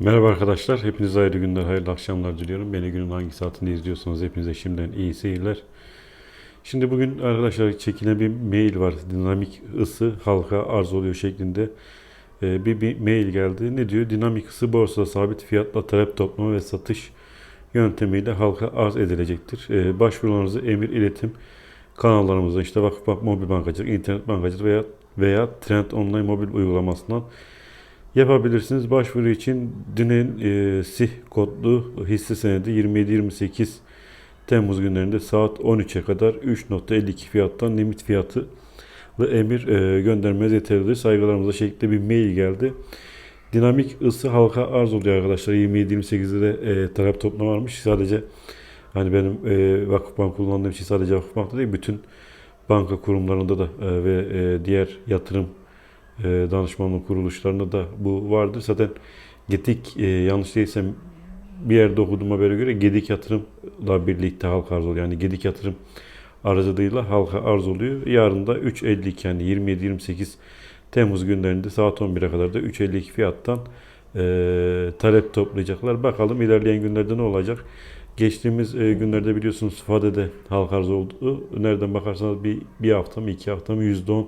Merhaba arkadaşlar. Hepinize hayırlı günler, hayırlı akşamlar diliyorum. Beni günün hangi saatinde izliyorsanız hepinize şimdiden iyi seyirler. Şimdi bugün arkadaşlar çekilen bir mail var. Dinamik ısı halka arz oluyor şeklinde Ee, bir, bir mail geldi. Ne diyor? Dinamik ısı borsada sabit fiyatla talep toplama ve satış yöntemiyle halka arz edilecektir. Ee, başvurularınızı emir iletim kanallarımızda işte Vakıfbank Mobil Bankacılık, internet bankacılık veya veya Trend Online mobil uygulamasından yapabilirsiniz. Başvuru için DİN'in e, SİH kodlu hisse senedi 27-28 Temmuz günlerinde saat 13'e kadar 3.52 fiyattan limit fiyatı emir e, göndermeniz yeterlidir. Saygılarımıza şeklinde bir mail geldi. Dinamik ısı halka arz oluyor arkadaşlar. 27-28'de de e, talep toplama varmış. Sadece hani benim e, Vakıfbank kullandığım için sadece Vakıfbank'ta değil bütün banka kurumlarında da e, ve e, diğer yatırım e, danışmanlık kuruluşlarında da bu vardır. Zaten Gedik e, yanlış değilsem bir yerde okuduğuma göre Gedik yatırımla birlikte halka arz oluyor. Yani Gedik yatırım aracılığıyla halka arz oluyor. Yarın da 3.52 yani 27-28 Temmuz günlerinde saat 11'e kadar da 3.52 fiyattan e, talep toplayacaklar. Bakalım ilerleyen günlerde ne olacak? Geçtiğimiz e, günlerde biliyorsunuz FADE'de halka arz oldu. Nereden bakarsanız bir, bir hafta mı iki hafta mı %10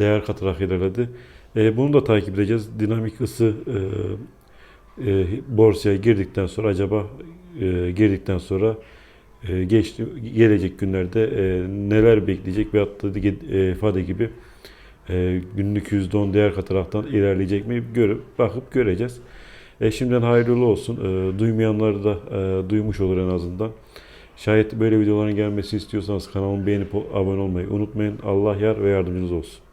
değer katarak ilerledi. E, bunu da takip edeceğiz. Dinamik ısı e, e, borsaya girdikten sonra acaba e, girdikten sonra e, geçti gelecek günlerde e, neler bekleyecek ve hatta e, FADE gibi e, günlük %10 değer kataraktan ilerleyecek mi görüp bakıp göreceğiz. E, şimdiden hayırlı olsun. E, duymayanlar da e, duymuş olur en azından. Şayet böyle videoların gelmesi istiyorsanız kanalımı beğenip abone olmayı unutmayın. Allah yar ve yardımcınız olsun.